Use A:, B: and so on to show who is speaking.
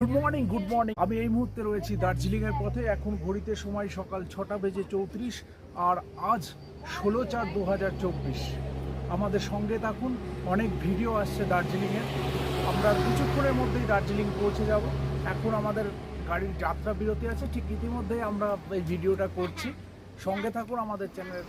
A: Good morning good morning আমি এই মুহূর্তে রয়েছি দার্জিলিংয়ের পথে। এখন ঘড়িতে সময় সকাল ছটা বেজে চৌত্রিশ আর আজ ষোলো চার দু হাজার চব্বিশ। আমাদের সঙ্গে থাকুন, অনেক ভিডিও আসছে দার্জিলিংয়ের আমরা কিছুক্ষণের মধ্যেই দার্জিলিং পৌঁছে যাব। এখন আমাদের গাড়ির যাত্রা বিরতি আছে, ঠিক ইতিমধ্যেই আমরা এই ভিডিওটা করছি। সঙ্গে থাকুন আমাদের চ্যানেল